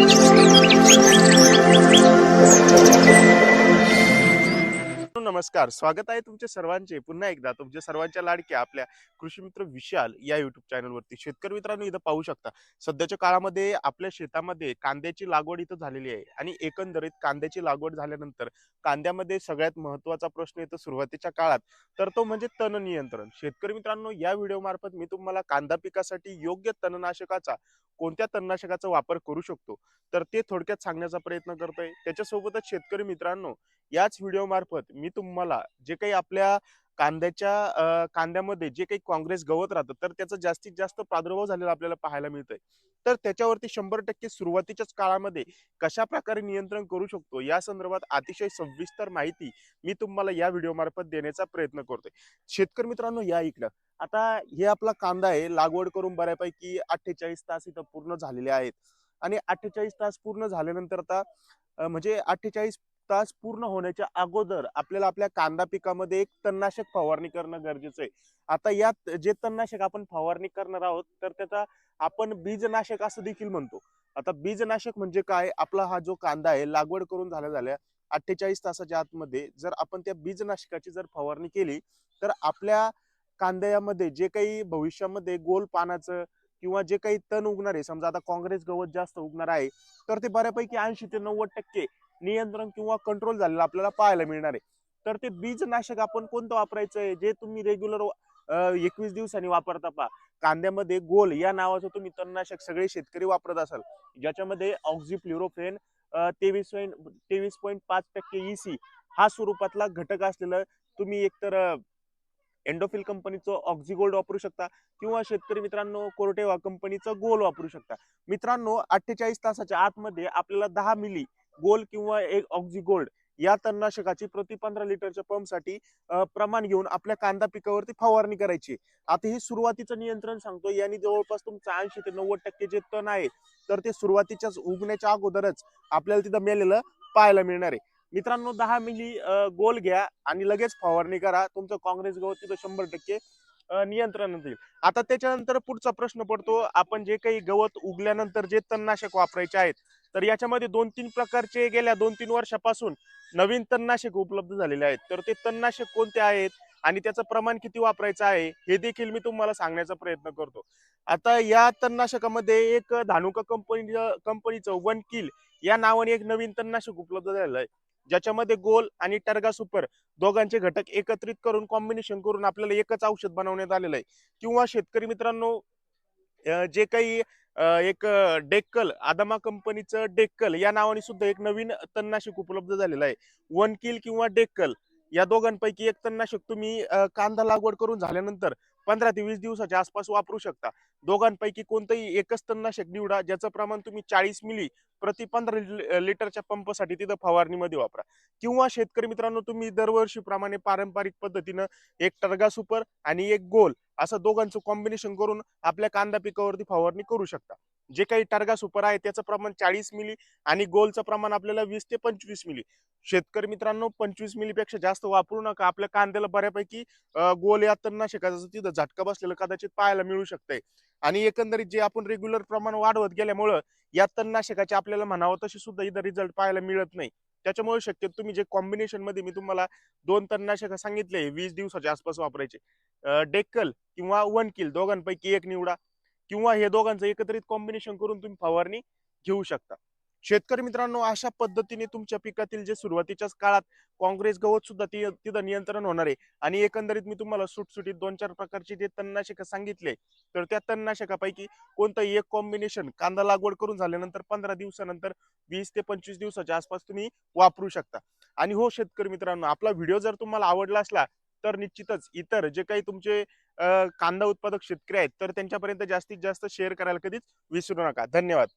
Música नमस्कार. स्वागत आहे तुमचे सर्वांचे. पुन्हा एकदा तुमच्या सर्वांच्या लाडक्या आपल्या कृषी मित्र विशाल या युट्यूब चॅनलवरती शेतकरी मित्रांनो इथं पाहू शकता सध्याच्या काळामध्ये आपल्या शेतामध्ये कांद्याची लागवड इथं झालेली आहे आणि एकंदरीत कांद्याची लागवड झाल्यानंतर कांद्यामध्ये सगळ्यात महत्त्वाचा प्रश्न येतो सुरुवातीच्या काळात तर तो म्हणजे तण नियंत्रण. शेतकरी मित्रांनो या व्हिडिओ मार्फत मी तुम्हाला कांदा पिकासाठी योग्य तणनाशकाचा कोणत्या तणनाशकाचा वापर करू शकतो? तर ते थोडक्यात सांगण्याचा प्रयत्न करतोय. त्याच्यासोबतच शेतकरी मित्रांनो याच व्हिडिओ मार्फत मी तुम्हाला जे काही आपल्या कांद्याच्या कांद्यामध्ये जे काही काँग्रेस गवत राहतं तर त्याचा जास्तीत जास्त प्रादुर्भाव झालेला आपल्याला पाहायला मिळतोय. तर त्याच्यावरती शंभर टक्के सुरुवातीच्याच काळामध्ये कशा प्रकारे नियंत्रण करू शकतो या संदर्भात अतिशय सविस्तर माहिती मी तुम्हाला या व्हिडिओ मार्फत देण्याचा प्रयत्न करतोय. शेतकरी मित्रांनो या इकडं. आता हे आपला कांदा आहे लागवड करून बऱ्यापैकी अठ्ठेचाळीस तास इथं पूर्ण झालेले आहेत. आणि अठ्ठेचाळीस तास पूर्ण झाल्यानंतर आता म्हणजे अठ्ठेचाळीस तास पूर्ण होण्याच्या अगोदर आपल्याला आपल्या कांदा पिकामध्ये एक तणनाशक फवारणी करणं गरजेचं आहे. आता यात जे तणनाशक आपण फवारणी करणार आहोत तर त्याचा आपण बीजनाशक असं देखील म्हणतो. आता बीजनाशक म्हणजे काय? आपला हा जो कांदा आहे लागवड करून झाल्या झाल्या अठ्ठेचाळीस तासाच्या आतमध्ये जर आपण त्या बीजनाशकाची जर फवारणी केली तर आपल्या कांद्यामध्ये जे काही भविष्यामध्ये गोल पानाचं किंवा जे काही तण उगणार आहे समजा आता काँग्रेस गवत जास्त उगणार आहे तर ते बऱ्यापैकी ऐंशी ते नव्वद टक्के नियंत्रण किंवा कंट्रोल झालेलं आपल्याला पाहायला मिळणार आहे. तर ते बीजनाशक आपण कोणतं वापरायचं आहे जे तुम्ही रेग्युलर एकवीस दिवसांनी वापरता पहा. कांद्यामध्ये गोल या नावाचं तुम्ही तणनाशक सगळे शेतकरी वापरत असाल. ज्याच्यामध्ये ऑक्झिफ्ल्युरोफेन तेवीस तेवीस पॉईंट पाच टक्के सी हा स्वरूपातला घटक असलेलं तुम्ही एकतर एंडोफिल कंपनीचं ऑक्झिगोल्ड वापरू शकता किंवा शेतकरी मित्रांनो कोरटेवा कंपनीचं गोल वापरू शकता. मित्रांनो अठ्ठेचाळीस तासाच्या आतमध्ये आपल्याला दहा मिली गोल किंवा एक ऑक्झी गोल्ड या तणनाशकाची प्रति पंधरा लिटरच्या पंपसाठी प्रमाण घेऊन आपल्या कांदा पिकावरती फवारणी करायची. आता हे सुरुवातीचं नियंत्रण सांगतो यांनी जवळपास तुमचं ऐंशी ते नव्वद टक्के जे तण आहे तर ते सुरुवातीच्याच उगण्याच्या अगोदरच आपल्याला तिथं मेलेलं पाहायला मिळणार आहे. मित्रांनो दहा मिली गोल घ्या आणि लगेच फवारणी करा. तुमचं काँग्रेस गवत तिथं शंभर टक्के नियंत्रण नियंत्रणात येईल आता त्याच्यानंतर पुढचा प्रश्न पडतो. आपण जे काही गवत उगल्यानंतर जे तणनाशक वापरायचे आहेत तर याच्यामध्ये दोन तीन प्रकारचे गेल्या दोन तीन वर्षापासून नवीन तणनाशक उपलब्ध झालेले आहेत. तर ते तणनाशक कोणते आहेत आणि त्याचं प्रमाण किती वापरायचं आहे हे देखील मी तुम्हाला सांगण्याचा प्रयत्न करतो. आता या तणनाशकामध्ये एक धानुका कंपनी कंपनीचं वन किल या नावाने एक नवीन तणनाशक उपलब्ध झालेलं आहे. ज्याच्यामध्ये गोल आणि टर्गा सुपर दोघांचे घटक एकत्रित करून कॉम्बिनेशन करून आपल्याला एकच औषध बनवण्यात आलेलं आहे. किंवा शेतकरी मित्रांनो जे काही एक डेक्कल आदामा कंपनीचं डेक्कल या नावाने सुद्धा एक नवीन तणनाशक उपलब्ध झालेलं आहे. वन किल किंवा डेक्कल. या दोघांपैकी एक तणनाशक तुम्ही कांदा लागवड करून झाल्यानंतर पंधरा ते वीस दिवसाच्या आसपास वापरू शकता. दोघांपैकी कोणतंही एकच तणनाशक निवडा ज्याचं प्रमाण तुम्ही चाळीस मिली प्रति पंधरा लिटरच्या पंपासाठी तिथं फवारणीमध्ये वापरा. किंवा शेतकरी मित्रांनो तुम्ही दरवर्षीप्रमाणे पारंपरिक पद्धतीनं एक टर्गा सुपर आणि एक गोल असं दोघांचं कॉम्बिनेशन करून आपल्या कांदा पिकावरती फवारणी करू शकता. जे काही टर्गा सुपर आहे त्याचं प्रमाण चाळीस मिली आणि गोलचं प्रमाण आपल्याला वीस ते पंचवीस मिली. शेतकरी मित्रांनो पंचवीस मिलीपेक्षा जास्त वापरू नका. आपल्या कांद्याला बऱ्यापैकी गोल या तणनाशकाचा तिथं झटका बसलेला कदाचित पाहायला मिळू शकतंय. आणि एकंदरीत जे आपण रेग्युलर प्रमाण वाढवत गेल्यामुळं या तणनाशकाचे आपल्याला म्हणावं तसे सुद्धा इथं रिझल्ट पाहायला मिळत नाही. त्याच्यामुळे शक्यतो तुम्ही जे कॉम्बिनेशनमध्ये मी तुम्हाला दोन तणनाशक सांगितले वीस दिवसाच्या आसपास वापरायचे. डेक्कल किंवा वन किल दोघांपैकी एक निवडा. किंवा हे दोघांचं एकत्रित कॉम्बिनेशन करून तुम्ही फवारणी घेऊ शकता. शेतकरी मित्रांनो अशा पद्धतीने तुमच्या पिकातील जे सुरुवातीच्याच काळात काँग्रेस गवत सुद्धा ती तिथं नियंत्रण होणार आहे. आणि एकंदरीत मी तुम्हाला सुटसुटीत दोन चार प्रकारचे जे तणनाशक सांगितले तर त्या तणनाशकापैकी कोणतंही एक कॉम्बिनेशन कांदा लागवड करून झाल्यानंतर पंधरा दिवसानंतर वीस ते पंचवीस दिवसाच्या आसपास तुम्ही वापरू शकता. आणि हो शेतकरी मित्रांनो आपला व्हिडिओ जर तुम्हाला आवडला असला तर निश्चितच इतर जे काही तुमचे कांदा उत्पादक शेतकरी आहेत तर त्यांच्यापर्यंत जास्तीत जास्त शेअर करायला कधीच विसरू नका. धन्यवाद.